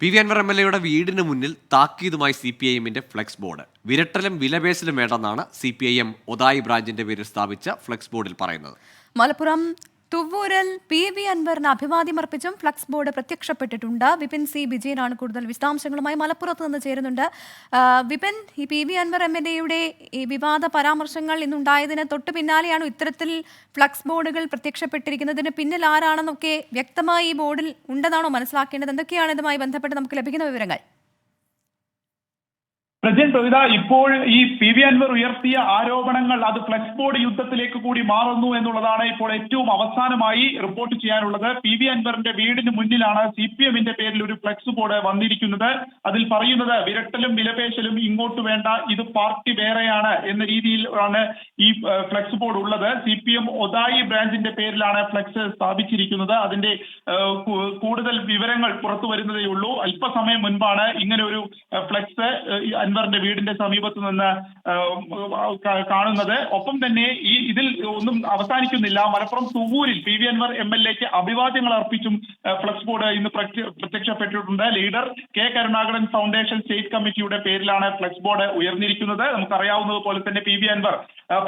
P V Anvar M L എയുടെ വീടിന് മുന്നിൽ താക്കീതുമായി സി പി ഐ എമ്മിന്റെ ഫ്ലെക്സ് ബോർഡ്. വിരട്ടലും വിലപേശലും വേണ്ടെന്നാണ് C P I M Othayi ബ്രാഞ്ചിന്റെ പേരിൽ സ്ഥാപിച്ച ഫ്ലെക്സ് ബോർഡിൽ പറയുന്നത്. മലപ്പുറം തുവ്വൂരിൽ പി വി അൻവറിന് അഭിവാദ്യമർപ്പിച്ചും ഫ്ലക്സ് ബോർഡ് പ്രത്യക്ഷപ്പെട്ടിട്ടുണ്ട്. വിപിൻ സി വിജയനാണ് കൂടുതൽ വിശദാംശങ്ങളുമായി മലപ്പുറത്ത് നിന്ന് ചേരുന്നുണ്ട്. വിപിൻ ഈ P V Anvar M L എയുടെ ഈ വിവാദ പരാമർശങ്ങൾ ഇന്നുണ്ടായതിന് തൊട്ട് പിന്നാലെയാണ് ഇത്തരത്തിൽ ഫ്ലക്സ് ബോർഡുകൾ പ്രത്യക്ഷപ്പെട്ടിരിക്കുന്നതിന് പിന്നിൽ ആരാണെന്നൊക്കെ വ്യക്തമായി ഈ ബോർഡിൽ ഉണ്ടെന്നാണോ മനസ്സിലാക്കേണ്ടത്? എന്തൊക്കെയാണ് ഇതുമായി ബന്ധപ്പെട്ട് നമുക്ക് ലഭിക്കുന്ന വിവരങ്ങൾ? പ്രജൻ പ്രവിത ഇപ്പോൾ ഈ പി വി അൻവർ ഉയർത്തിയ ആരോപണങ്ങൾ അത് ഫ്ലക്സ് ബോർഡ് യുദ്ധത്തിലേക്ക് കൂടി മാറുന്നു എന്നുള്ളതാണ് ഇപ്പോൾ ഏറ്റവും അവസാനമായി റിപ്പോർട്ട് ചെയ്യാനുള്ളത്. പി വി അൻവറിന്റെ വീടിന് മുന്നിലാണ് സി പി എമ്മിന്റെ പേരിൽ ഒരു ഫ്ലക്സ് ബോർഡ് വന്നിരിക്കുന്നത്. അതിൽ പറയുന്നത് വിരട്ടലും വിലപേശലും ഇങ്ങോട്ട് വേണ്ട ഇത് പാർട്ടി വേറെയാണ് എന്ന രീതിയിൽ ആണ് ഈ ഫ്ലക്സ് ബോർഡ് ഉള്ളത്. സി പി എം ഒതായി ബ്രാഞ്ചിന്റെ പേരിലാണ് ഫ്ലക്സ് സ്ഥാപിച്ചിരിക്കുന്നത്. അതിന്റെ കൂടുതൽ വിവരങ്ങൾ പുറത്തു വരുന്നതേ ഉള്ളൂ. അല്പസമയം മുൻപാണ് ഇങ്ങനെ ഒരു ഫ്ലക്സ് ഈ അൻവറിന്റെ വീടിന്റെ സമീപത്ത് നിന്ന് കാണുന്നത്. ഒപ്പം തന്നെ ഈ ഇതിൽ ഒന്നും അവസാനിക്കുന്നില്ല. Malappuram തുവൂരിൽ P V Anvar M L എക്ക് അഭിവാദ്യങ്ങൾ അർപ്പിച്ചും ഫ്ലക്സ് ബോർഡ് ഇന്ന് പ്രത്യക്ഷപ്പെട്ടിട്ടുണ്ട്. Leader K Karunakaran foundation state കമ്മിറ്റിയുടെ പേരിലാണ് ഫ്ലക്സ് ബോർഡ് ഉയർന്നിരിക്കുന്നത്. നമുക്കറിയാവുന്നത് പോലെ തന്നെ പി വി അൻവർ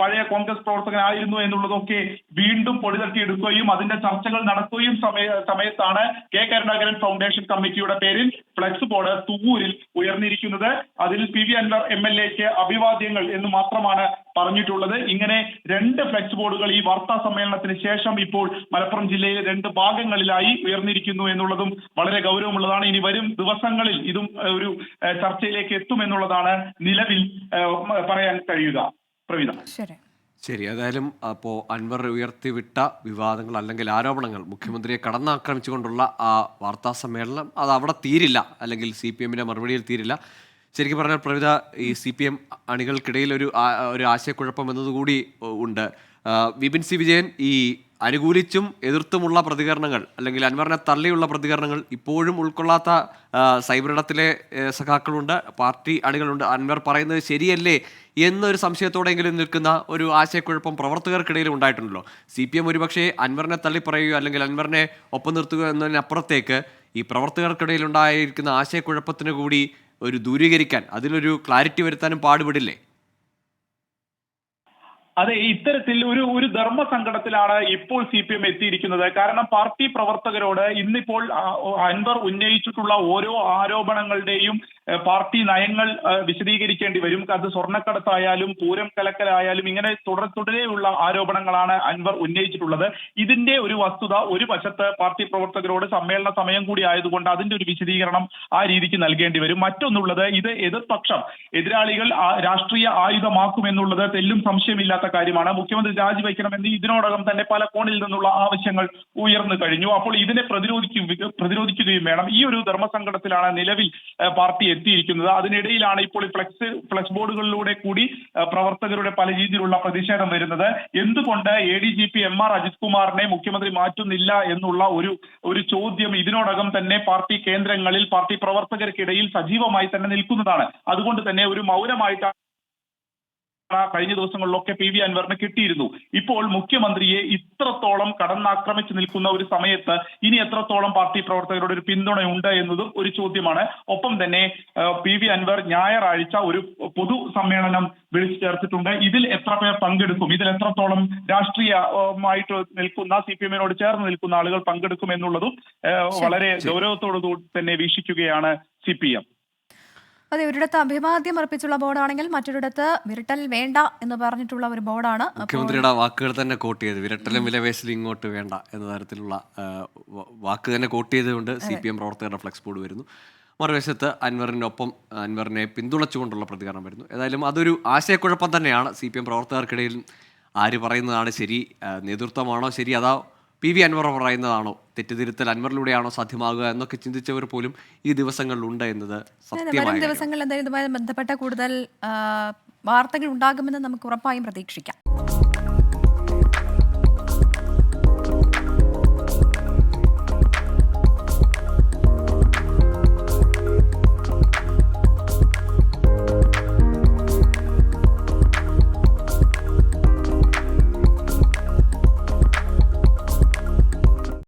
പഴയ കോൺഗ്രസ് പ്രവർത്തകനായിരുന്നു എന്നുള്ളതൊക്കെ വീണ്ടും പൊടിതട്ടിയെടുക്കുകയും അതിന്റെ ചർച്ചകൾ നടത്തുകയും സമയ സമയത്താണ് കെ കരുണാകരൻ ഫൗണ്ടേഷൻ കമ്മിറ്റിയുടെ പേരിൽ ഫ്ലക്സ് ബോർഡ് തുവൂരിൽ ഉയർന്നിരിക്കുന്നത്. അതിൽ P V Anvar M L എക്ക് അഭിവാദ്യങ്ങൾ എന്ന് മാത്രമാണ് പറഞ്ഞിട്ടുള്ളത്. ഇങ്ങനെ രണ്ട് ഫ്ലെക്സ് ബോർഡുകൾ ഈ വാർത്താ സമ്മേളനത്തിന് ശേഷം ഇപ്പോൾ മലപ്പുറം ജില്ലയിലെ രണ്ട് ഭാഗങ്ങളിലായി ഉയർന്നിരിക്കുന്നു എന്നുള്ളതും വളരെ ഗൗരവമുള്ളതാണ്. ഇനി വരും ദിവസങ്ങളിൽ ഇതും ഒരു ചർച്ചയിലേക്ക് എത്തുമെന്നുള്ളതാണ് നിലവിൽ പറയാൻ കഴിയുക. പ്രവീണ. ശരി. ശരി ഏതായാലും അപ്പോൾ അൻവർ ഉയർത്തിവിട്ട വിവാദങ്ങൾ അല്ലെങ്കിൽ ആരോപണങ്ങൾ മുഖ്യമന്ത്രിയെ കടന്നാക്രമിച്ചുകൊണ്ടുള്ള ആ വാർത്താ സമ്മേളനം അത് അവിടെ തീരില്ല. അല്ലെങ്കിൽ സി പി എമ്മിന്റെ മറുപടിയിൽ തീരില്ല. ശരിക്കും പറഞ്ഞാൽ പ്രവിത ഈ സി പി എം അണികൾക്കിടയിൽ ഒരു ഒരു ആശയക്കുഴപ്പം എന്നതുകൂടി ഉണ്ട്. വിപിൻ സി വിജയൻ ഈ അനുകൂലിച്ചും എതിർത്തുമുള്ള പ്രതികരണങ്ങൾ അല്ലെങ്കിൽ അൻവറിനെ തള്ളിയുള്ള പ്രതികരണങ്ങൾ ഇപ്പോഴും ഉൾക്കൊള്ളാത്ത സൈബറിടത്തിലെ സഖാക്കളുണ്ട് പാർട്ടി അണികളുണ്ട്. അൻവർ പറയുന്നത് ശരിയല്ലേ എന്നൊരു സംശയത്തോടെങ്കിലും നിൽക്കുന്ന ഒരു ആശയക്കുഴപ്പം പ്രവർത്തകർക്കിടയിൽ ഉണ്ടായിട്ടുണ്ടല്ലോ. സി പി എം ഒരുപക്ഷെ അൻവറിനെ തള്ളി പറയുകയോ അല്ലെങ്കിൽ അൻവറിനെ ഒപ്പം നിർത്തുക എന്നതിനപ്പുറത്തേക്ക് ഈ പ്രവർത്തകർക്കിടയിൽ ഉണ്ടായിരിക്കുന്ന ആശയക്കുഴപ്പത്തിന് കൂടി ഒരു ദൂരീകരിക്കാൻ അതിലൊരു ക്ലാരിറ്റി വരുത്താനും പാടുപെടില്ലേ? അതെ ഇത്തരത്തിൽ ഒരു ഒരു ധർമ്മ സങ്കടത്തിലാണ് ഇപ്പോൾ സി പി എം എത്തിയിരിക്കുന്നത്. കാരണം പാർട്ടി പ്രവർത്തകരോട് ഇന്നിപ്പോൾ അൻവർ ഉന്നയിച്ചിട്ടുള്ള ഓരോ ആരോപണങ്ങളുടെയും പാർട്ടി നയങ്ങൾ വിശദീകരിക്കേണ്ടി വരും. അത് സ്വർണക്കടത്തായാലും പൂരം കലക്കലായാലും ഇങ്ങനെ തുടർ തുടരെയുള്ള ആരോപണങ്ങളാണ് അൻവർ ഉന്നയിച്ചിട്ടുള്ളത്. ഇതിന്റെ ഒരു വസ്തുത ഒരു വശത്ത് പാർട്ടി പ്രവർത്തകരോട് സമ്മേളന സമയം കൂടി ആയതുകൊണ്ട് അതിന്റെ ഒരു വിശദീകരണം ആ രീതിക്ക് നൽകേണ്ടി വരും. മറ്റൊന്നുള്ളത് ഇത് എതിർപക്ഷം എതിരാളികൾ രാഷ്ട്രീയ ആയുധമാക്കുമെന്നുള്ളത് തെല്ലും സംശയമില്ലാത്ത കാര്യമാണ്. മുഖ്യമന്ത്രി രാജിവെക്കണമെന്ന് ഇതിനോടകം തന്നെ പല കോണിൽ നിന്നുള്ള ആവശ്യങ്ങൾ ഉയർന്നു കഴിഞ്ഞു. അപ്പോൾ ഇതിനെ പ്രതിരോധിക്കും പ്രതിരോധിക്കുകയും വേണം. ഈ ഒരു ധർമ്മസങ്കടത്തിലാണ് നിലവിൽ പാർട്ടി എത്തിയിരിക്കുന്നത്. അതിനിടയിലാണ് ഇപ്പോൾ ഈ ഫ്ലെക്സ് ഫ്ലെക്സ് ബോർഡുകളിലൂടെ കൂടി പ്രവർത്തകരുടെ പല രീതിയിലുള്ള പ്രതിഷേധം വരുന്നത്. എന്തുകൊണ്ട് A D G P M R Ajith കുമാറിനെ മുഖ്യമന്ത്രി മാറ്റുന്നില്ല എന്നുള്ള ഒരു ഒരു ചോദ്യം ഇതിനോടകം തന്നെ പാർട്ടി കേന്ദ്രങ്ങളിൽ പാർട്ടി പ്രവർത്തകർക്കിടയിൽ സജീവമായി തന്നെ നിൽക്കുന്നതാണ്. അതുകൊണ്ട് തന്നെ ഒരു മൗനമായിട്ടാണ് കഴിഞ്ഞ ദിവസങ്ങളിലൊക്കെ പി വി അൻവറിന് കിട്ടിയിരുന്നു. ഇപ്പോൾ മുഖ്യമന്ത്രിയെ ഇത്രത്തോളം കടന്നാക്രമിച്ചു നിൽക്കുന്ന ഒരു സമയത്ത് ഇനി എത്രത്തോളം പാർട്ടി പ്രവർത്തകരുടെ ഒരു പിന്തുണയുണ്ട് എന്നതും ഒരു ചോദ്യമാണ്. ഒപ്പം തന്നെ പി വി അൻവർ ഞായറാഴ്ച ഒരു പൊതു സമ്മേളനം വിളിച്ചു ചേർത്തിട്ടുണ്ട് ഇതിൽ എത്ര പേർ പങ്കെടുക്കും? ഇതിൽ എത്രത്തോളം രാഷ്ട്രീയമായിട്ട് നിൽക്കുന്ന സി പി എമ്മിനോട് ചേർന്ന് നിൽക്കുന്ന ആളുകൾ പങ്കെടുക്കും എന്നുള്ളതും വളരെ ഗൗരവത്തോടു തന്നെ വീക്ഷിക്കുകയാണ് സി പി എം. അതെ ഒരിടത്ത് അഭിവാദ്യം അർപ്പിച്ചുള്ള ബോർഡാണെങ്കിൽ മറ്റൊരിടത്ത് വിരട്ടൽ വേണ്ട എന്ന് പറഞ്ഞിട്ടുള്ള ഒരു ബോർഡാണ്. മുഖ്യമന്ത്രിയുടെ വാക്കുകൾ തന്നെ കോട്ട് ചെയ്ത് വിരട്ടലും വിലപേശലും ഇങ്ങോട്ട് വേണ്ട എന്ന തരത്തിലുള്ള വാക്ക് തന്നെ കോട്ട് ചെയ്തുകൊണ്ട് സി പി എം പ്രവർത്തകരുടെ ഫ്ലെക്സ് ബോർഡ് വരുന്നു. മറുവശത്ത് അൻവറിനൊപ്പം അൻവറിനെ പിന്തുണച്ചുകൊണ്ടുള്ള പ്രതികരണം വരുന്നു. ഏതായാലും അതൊരു ആശയക്കുഴപ്പം തന്നെയാണ്. സി പി എം പ്രവർത്തകർക്കിടയിൽ ആര് പറയുന്നതാണ് ശരി നേതൃത്വമാണോ ശരി അതാ പി വി അൻവർ പറയുന്നതാണോ തെറ്റുതിരുത്തൽ അൻവറിലൂടെയാണോ സാധ്യമാകുക എന്നൊക്കെ ചിന്തിച്ചവർ പോലും ഈ ദിവസങ്ങളിലുണ്ട് എന്നത് സത്യമായ ദിവസങ്ങളിൽ എന്തായാലും ഇതുമായി ബന്ധപ്പെട്ട കൂടുതൽ വാർത്തകൾ ഉണ്ടാകുമെന്ന് നമുക്ക് ഉറപ്പായും പ്രതീക്ഷിക്കാം.